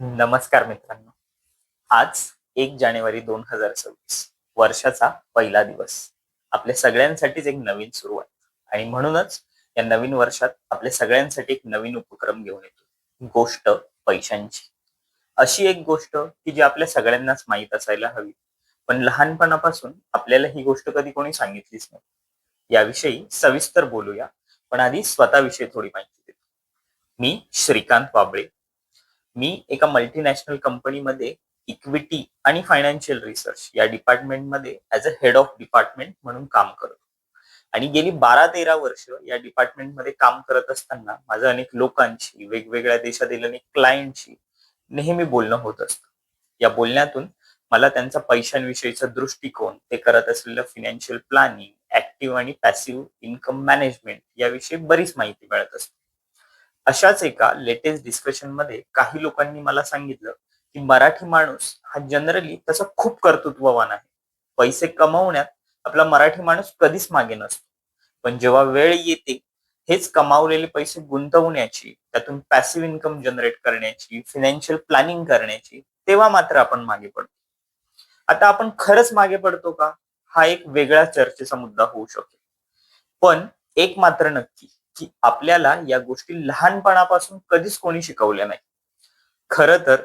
नमस्कार मित्रांनो. आज एक जानेवारी दोन हजार सव्वीस. वर्षाचा पहिला दिवस. आपल्या सगळ्यांसाठीच एक नवीन सुरुवात. आणि म्हणूनच या नवीन वर्षात आपल्या सगळ्यांसाठी एक नवीन उपक्रम घेऊन येतो. गोष्ट पैशांची. अशी एक गोष्ट की जी आपल्या सगळ्यांनाच माहीत असायला हवी. पण लहानपणापासून आपल्याला ही गोष्ट कधी कोणी सांगितलीच नाही. याविषयी सविस्तर बोलूया. पण आधी स्वतःविषयी थोडी माहिती देतो. मी श्रीकांत बाबळे मी एका मल्टीनॅशनल कंपनीमध्ये इक्विटी आणि फायनान्शियल रिसर्च या डिपार्टमेंटमध्ये as a head of department म्हणून काम करतो आणि गेली बारा तेरा वर्ष या डिपार्टमेंटमध्ये काम करत असताना माझं अनेक लोकांशी वेगवेगळ्या देशातील अनेक क्लायंटशी नेहमी बोलणं होत असतं. या बोलण्यातून मला त्यांचा पैशांविषयीचा दृष्टिकोन ते करत असलेलं फिनान्शियल प्लॅनिंग ऍक्टिव्ह आणि पॅसिव्ह इन्कम मॅनेजमेंट याविषयी बरीच माहिती मिळत असते. अशाच एका लेटेस्ट डिस्कशनमध्ये काही लोकांनी मला सांगितलं की मराठी माणूस हा जनरली तसा खूप कर्तृत्ववान आहे. पैसे कमवण्यात आपला मराठी माणूस कधीच मागे नसतो. पण जेव्हा वेळ येते हेच कमावलेले पैसे गुंतवण्याची त्यातून पॅसिव्ह इन्कम जनरेट करण्याची फिनान्शियल प्लॅनिंग करण्याची तेव्हा मात्र आपण मागे पडतो. आता आपण खरंच मागे पडतो का? हा एक वेगळा चर्चेचा मुद्दा होऊ शकेल. पण एक मात्र नक्की की आपल्याला या गोष्टी लहानपणापासून कधीच कोणी शिकवल्या नाही. खर तर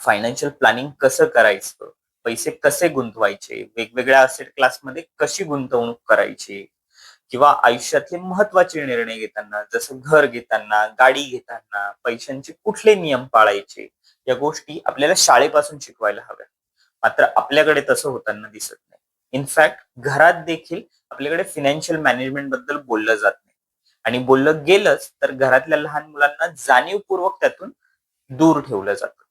फायनान्शियल प्लॅनिंग कसं करायचं? पैसे कसे गुंतवायचे? वेगवेगळ्या असेट क्लासमध्ये कशी गुंतवणूक करायची? किंवा आयुष्यातले महत्त्वाचे निर्णय घेताना जसं घर घेताना गाडी घेताना पैशांचे कुठले नियम पाळायचे? या गोष्टी आपल्याला शाळेपासून शिकवायला हव्या मात्र आपल्याकडे तसं होताना दिसत नाही. इनफॅक्ट घरात देखील आपल्याकडे फिनान्शियल मॅनेजमेंटबद्दल बोललं जात नाही. आणि बोललं गेलंच तर घरातल्या लहान मुलांना जाणीवपूर्वक त्यातून दूर ठेवलं जातं.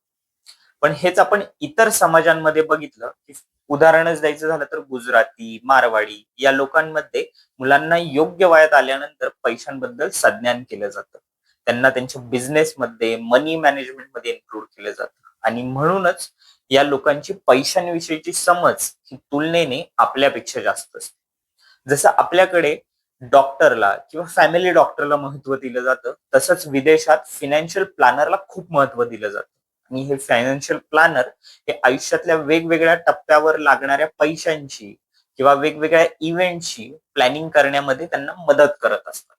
पण हेच आपण इतर समाजांमध्ये बघितलं की उदाहरणच द्यायचं झालं तर गुजराती मारवाडी या लोकांमध्ये मुलांना योग्य वयात आल्यानंतर पैशांबद्दल संज्ञान केलं जातं. त्यांना त्यांच्या बिझनेसमध्ये मनी मॅनेजमेंटमध्ये इन्क्लूड केलं जातं. आणि म्हणूनच या लोकांची पैशांविषयीची समज ही तुलनेने आपल्यापेक्षा जास्त असते. जसं आपल्याकडे डॉक्टरला किंवा फॅमिली डॉक्टरला महत्त्व दिलं जातं. तसंच विदेशात फिनान्शियल प्लॅनरला खूप महत्त्व दिलं जातं. आणि हे फायनान्शियल प्लॅनर हे आयुष्यातल्या वेगवेगळ्या टप्प्यावर लागणाऱ्या पैशांची किंवा वेगवेगळ्या इव्हेंटची प्लॅनिंग करण्यामध्ये त्यांना मदत करत असतात.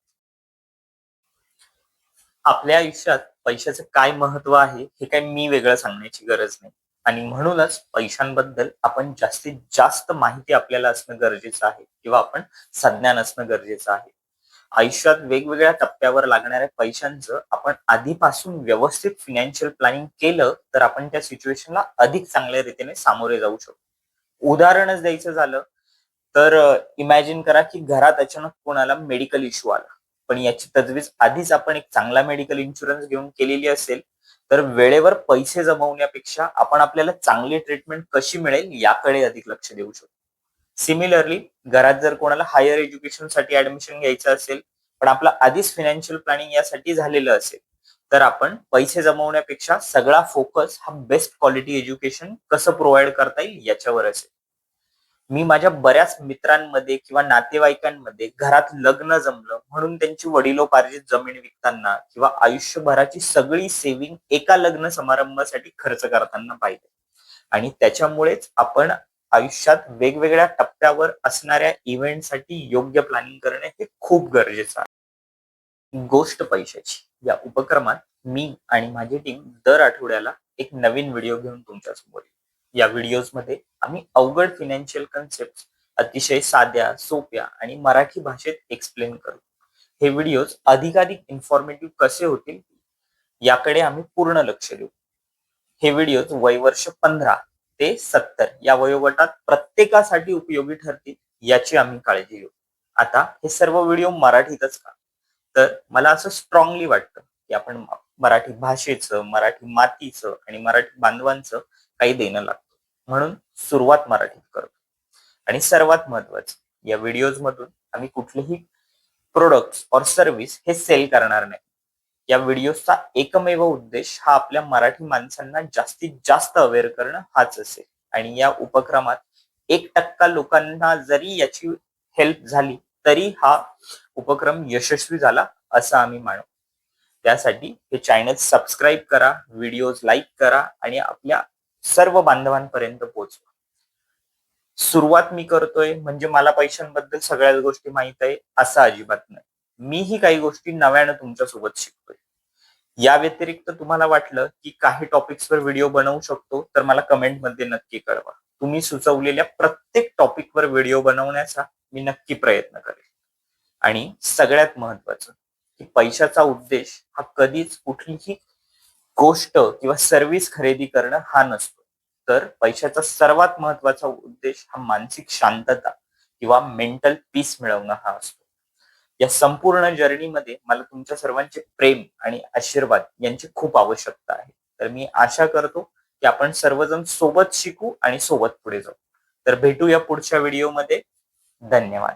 आपल्या आयुष्यात पैशाचं काय महत्त्व आहे हे काय मी वेगळं सांगण्याची गरज नाही. आणि म्हणूनच पैशांबद्दल आपण जास्तीत जास्त माहिती आपल्याला असणं गरजेचं आहे किंवा आपण संज्ञान असणं गरजेचं आहे. आयुष्यात वेगवेगळ्या टप्प्यावर लागणाऱ्या पैशांचं आपण आधीपासून व्यवस्थित फिनान्शियल प्लॅनिंग केलं तर आपण त्या सिच्युएशनला अधिक चांगल्या रीतीने सामोरे जाऊ शकतो उदाहरणच द्यायचं झालं तर इमॅजिन करा की घरात अचानक कोणाला मेडिकल इश्यू आला. पण याची तजवीज आधीच आपण एक चांगला मेडिकल इन्शुरन्स घेऊन केलेली असेल तर वेळेवर पैसे जमवण्यापेक्षा आपण आपल्याला चांगली ट्रीटमेंट कशी मिळेल याकडे अधिक लक्ष देऊ शकतो. सिमिलरली घरात जर कोणाला हायर एज्युकेशनसाठी ऍडमिशन घ्यायचं असेल पण आपलं आधीच फिनान्शियल प्लॅनिंग यासाठी झालेलं असेल तर आपण पैसे जमवण्यापेक्षा सगळा फोकस हा बेस्ट क्वालिटी एज्युकेशन कसं प्रोव्हाइड करता येईल याच्यावर असेल. मी माझ्या बऱ्याच मित्रांमध्ये किंवा नातेवाईकांमध्ये घरात लग्न जमलं म्हणून त्यांची वडिलोपार्जित जमीन विकताना किंवा आयुष्यभराची सगळी सेव्हिंग एका लग्न समारंभासाठी खर्च करताना पाहिजे आणि त्याच्यामुळेच आपण आयुष्यात वेगवेगळ्या टप्प्यावर असणाऱ्या इव्हेंटसाठी योग्य प्लॅनिंग करणे हे खूप गरजेचं आहे. गोष्ट पैशाची. या उपक्रमात मी आणि माझी टीम दर आठवड्याला एक नवीन व्हिडिओ घेऊन तुमच्यासमोर येऊ. या व्हिडिओजमध्ये आम्ही अवघड फिनान्शियल कन्सेप्ट अतिशय साध्या सोप्या आणि मराठी भाषेत एक्सप्लेन करू. हे व्हिडिओज अधिकाधिक इन्फॉर्मेटिव्ह कसे होतील याकडे आम्ही पूर्ण लक्ष देऊ. हे व्हिडिओज वयवर्ष पंधरा ते सत्तर या वयोगटात प्रत्येकासाठी उपयोगी ठरतील याची आम्ही काळजी घेऊ. आता हे सर्व व्हिडिओ मराठीतच का? तर मला असं स्ट्रॉंगली वाटतं की आपण मराठी भाषेचं मराठी मातीचं आणि मराठी बांधवांचं काही देणं लागतं. म्हणून सुरुवात मराठीत करतो. आणि सर्वात महत्वाचं या व्हिडिओज मधून आम्ही कुठलेही प्रोडक्ट और सर्व्हिस हे सेल करणार नाही. या व्हिडिओचा एकमेव उद्देश हा आपल्या मराठी माणसांना जास्तीत जास्त अवेअर करणं हाच असेल. आणि या उपक्रमात एक टक्का लोकांना जरी याची हेल्प झाली तरी हा उपक्रम यशस्वी झाला असं आम्ही मानू. त्यासाठी हे चॅनल सबस्क्राईब करा व्हिडिओज लाईक करा आणि आपल्या सर्व बांधवांपर्यंत पोहोचवा. सुरुवात मी करतोय म्हणजे मला पैशांबद्दल सगळ्याच गोष्टी माहीत आहे असं अजिबात नाही. मीही काही गोष्टी नव्यानं तुमच्यासोबत शिकतोय. या व्यतिरिक्त तुम्हाला वाटलं की काही टॉपिक्सवर व्हिडिओ बनवू शकतो तर मला कमेंटमध्ये नक्की कळवा. तुम्ही सुचवलेल्या प्रत्येक टॉपिकवर व्हिडिओ बनवण्याचा मी नक्की प्रयत्न करेन. आणि सगळ्यात महत्वाचं की पैशाचा उद्देश हा कधीच कुठलीही गोष्ट किंवा सर्व्हिस खरेदी करणं हा नसतो. तर पैशाचा सर्वात महत्त्वाचा उद्देश हा मानसिक शांतता किंवा मेंटल पीस मिळवणं हा असतो. या संपूर्ण जर्नीमध्ये मला तुमच्या सर्वांचे प्रेम आणि आशीर्वाद यांची खूप आवश्यकता आहे. तर मी आशा करतो की आपण सर्वजण सोबत शिकू आणि सोबत पुढे जाऊ. तर भेटूया पुढच्या व्हिडिओमध्ये धन्यवाद.